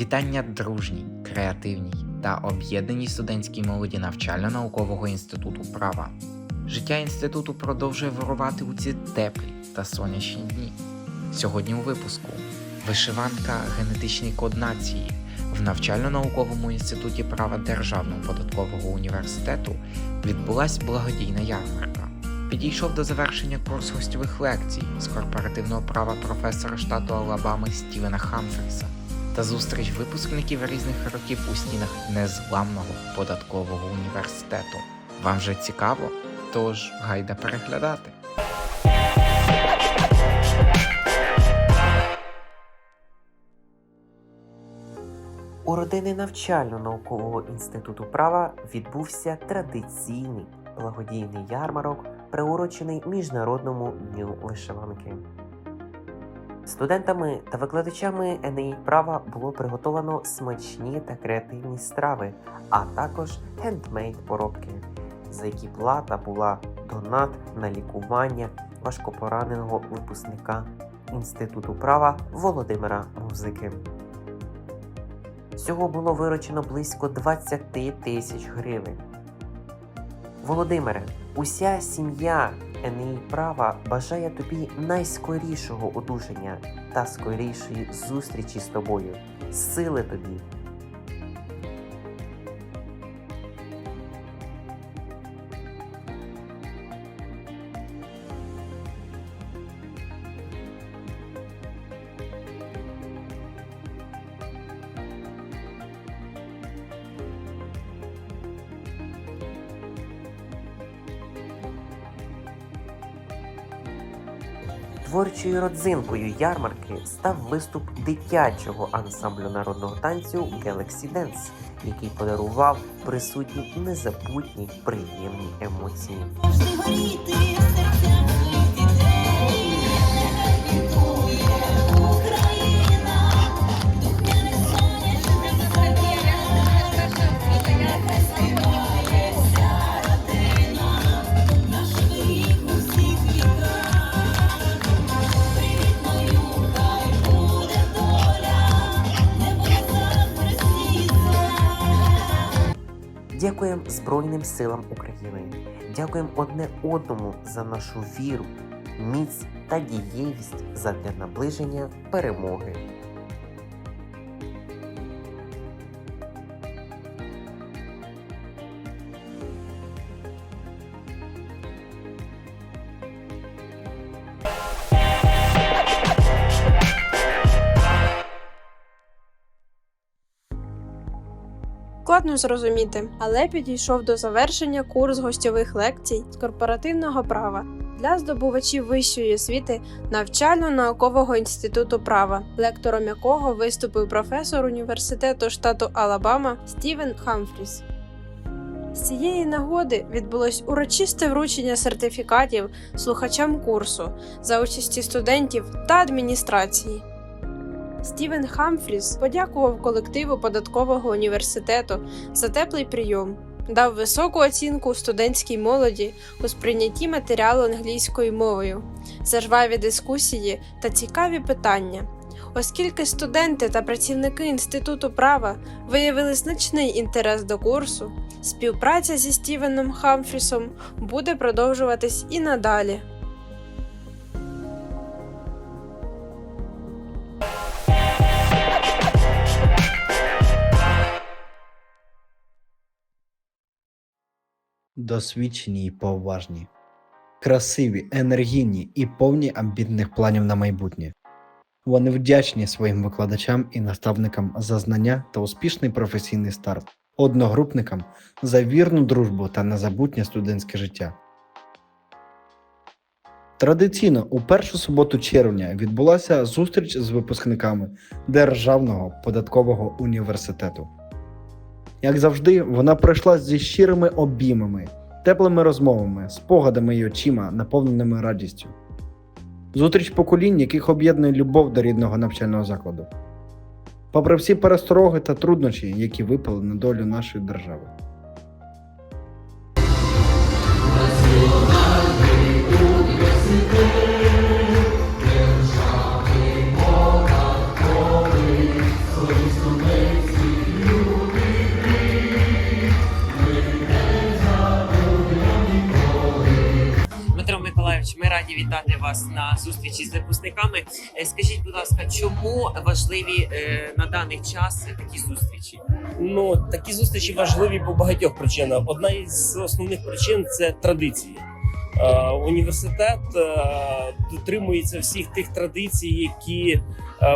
Вітання дружній, креативній та об'єднаній студентській молоді навчально-наукового інституту права. Життя інституту продовжує вирувати у ці теплі та сонячні дні. Сьогодні у випуску вишиванка генетичний код нації в навчально-науковому інституті права Державного податкового університету відбулась благодійна ярмарка. Підійшов до завершення курс гостьових лекцій з корпоративного права професора штату Алабами Стівена Хамферса та зустріч випускників різних років у стінах незламного податкового університету. Вам же цікаво? Тож гайда переглядати. У родини навчально-наукового інституту права відбувся традиційний благодійний ярмарок, приурочений Міжнародному дню вишиванки. Студентами та викладачами НИ права було приготовано смачні та креативні страви, а також хендмейд поробки, за які плата була донат на лікування важкопораненого випускника Інституту права Володимира Музики. Всього було виручено близько 20 тисяч гривень. Володимире, уся сім'я Енеї права бажає тобі найскорішого одужання та скорішої зустрічі з тобою. Сили тобі! Творчою родзинкою ярмарки став виступ дитячого ансамблю народного танцю Galaxy Dance, який подарував присутнім незабутні приємні емоції. Дякуємо Збройним силам України. Дякуємо одне одному за нашу віру, міць та дієвість задля наближення перемоги. Складно зрозуміти, але підійшов до завершення курс гостьових лекцій з корпоративного права для здобувачів вищої освіти навчально-наукового інституту права, лектором якого виступив професор університету штату Алабама Стівен Хамфріс. З цієї нагоди відбулось урочисте вручення сертифікатів слухачам курсу за участі студентів та адміністрації. Стівен Хамфріс подякував колективу податкового університету за теплий прийом, дав високу оцінку студентській молоді у сприйнятті матеріалу англійською мовою, за жваві дискусії та цікаві питання. Оскільки студенти та працівники інституту права виявили значний інтерес до курсу, співпраця зі Стівеном Хамфрісом буде продовжуватись і надалі. Досвідчені і поважні, красиві, енергійні і повні амбітних планів на майбутнє. Вони вдячні своїм викладачам і наставникам за знання та успішний професійний старт, одногрупникам за вірну дружбу та незабутнє студентське життя. Традиційно у першу суботу червня відбулася зустріч з випускниками Державного податкового університету. Як завжди, вона пройшла зі щирими обіймами, теплими розмовами, спогадами й очима, наповненими радістю. Зустріч поколінь, яких об'єднує любов до рідного навчального закладу. Попри всі перестороги та труднощі, які випали на долю нашої держави. Вітати вас на зустрічі з випускниками. Е, Скажіть, будь ласка, чому важливі е, на даний час такі зустрічі? Ну такі зустрічі важливі по багатьох причинах. Одна із основних причин це традиції. Е, Університет дотримується всіх тих традицій, які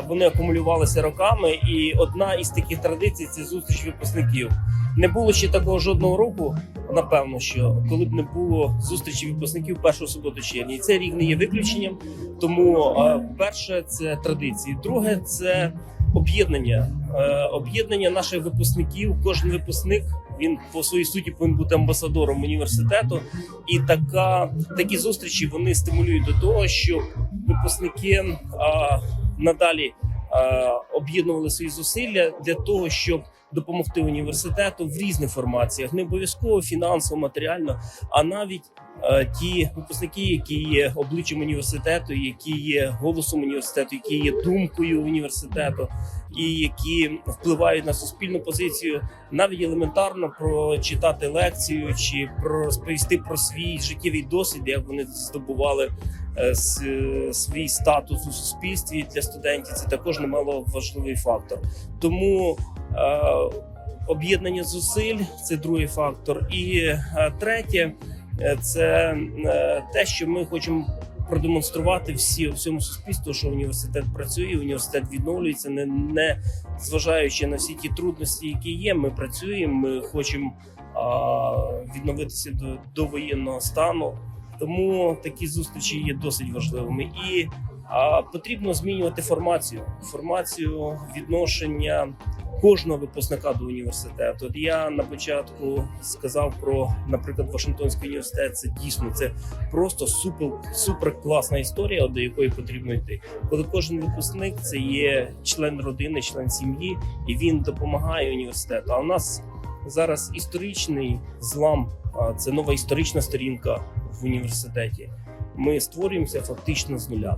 вони акумулювалися роками. І одна із таких традицій це зустріч випускників. Не було ще такого жодного року, напевно, що коли б не було зустрічі випускників першого суботу червня. І цей рік не є виключенням. Тому е, перше це традиції. Друге це об'єднання. Е, Об'єднання наших випускників. Кожен випускник він по своїй суті повинен бути амбасадором університету. І така такі зустрічі вони стимулюють до того, щоб випускники а, надалі а, об'єднували свої зусилля для того, щоб допомогти університету в різних формаціях, не обов'язково фінансово, матеріально, а навіть е, ті випускники, які є обличчям університету, які є голосом університету, які є думкою університету, і які впливають на суспільну позицію, навіть елементарно прочитати лекцію чи про розповісти про свій життєвий досвід, як вони здобували е, е, свій статус у суспільстві для студентів. Це також немало важливий фактор. Тому е, об'єднання зусиль це другий фактор. І е, третє е, це е, те, що ми хочемо. Продемонструвати всі всьому суспільству, що університет працює, університет відновлюється, не, не зважаючи на всі ті трудності, які є. Ми працюємо. Ми хочемо а, відновитися до, до воєнного стану. Тому такі зустрічі є досить важливими. І а, потрібно змінювати формацію, формацію відношення кожного випускника до університету. От я на початку сказав про, наприклад, Вашингтонський університет. Це дійсно це просто супер супер класна історія, до якої потрібно йти. Коли кожен випускник це є член родини, член сім'ї, і він допомагає університету. А у нас зараз історичний злам, це нова історична сторінка в університеті. Ми створюємося фактично з нуля.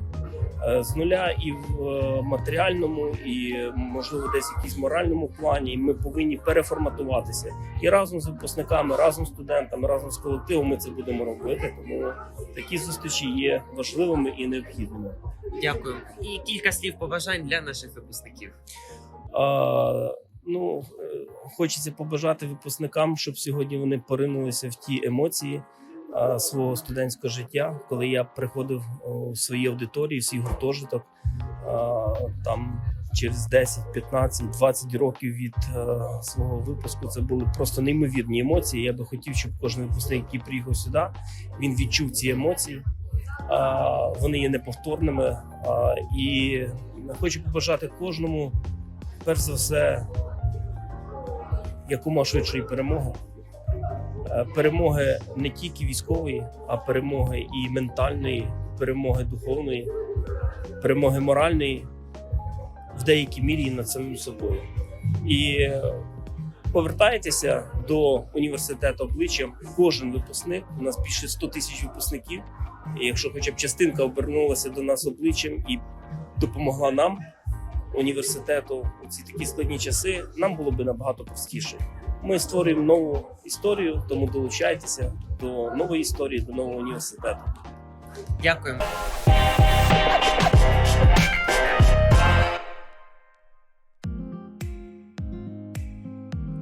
Е, З нуля і в е, матеріальному, і можливо десь в якійсь моральному плані. І Ми повинні переформатуватися і разом з випускниками, разом з студентами, разом з колективом ми це будемо робити. Тому такі зустрічі є важливими і необхідними. Дякую. І кілька слів побажань для наших випускників. А, ну, е, хочеться побажати випускникам, щоб сьогодні вони поринулися в ті емоції свого студентського життя, коли я приходив у свої аудиторії, свій гуртожиток там. Через 10, 15, 20 років від е, свого випуску це були просто неймовірні емоції. Я би хотів, щоб кожен випускник, який приїхав сюди, він відчув ці емоції. Вони є неповторними. І хочу побажати кожному перш за все, якомога швидшої перемоги. Е, Перемоги не тільки військової, а перемоги і ментальної, перемоги духовної, перемоги моральної, в деякій мірі над самим собою. І е, повертайтеся до університету обличчям. Кожен випускник. У нас більше 100 тисяч випускників. І якщо хоча б частинка обернулася до нас обличчям і допомогла нам, університету у ці такі складні часи, нам було би набагато простіше. Ми створюємо нову історію, тому долучайтеся до нової історії, до нового університету. Дякую.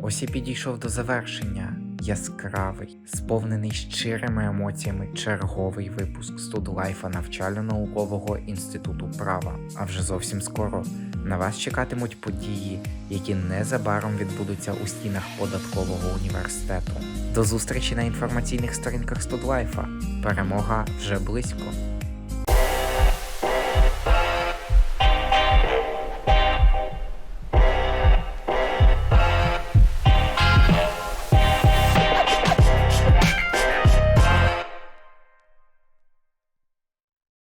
Ось і підійшов до завершення яскравий, сповнений щирими емоціями черговий випуск студлайфа навчально-наукового інституту права. А вже зовсім скоро на вас чекатимуть події, які незабаром відбудуться у стінах податкового університету. До зустрічі на інформаційних сторінках студлайфа. Перемога вже близько.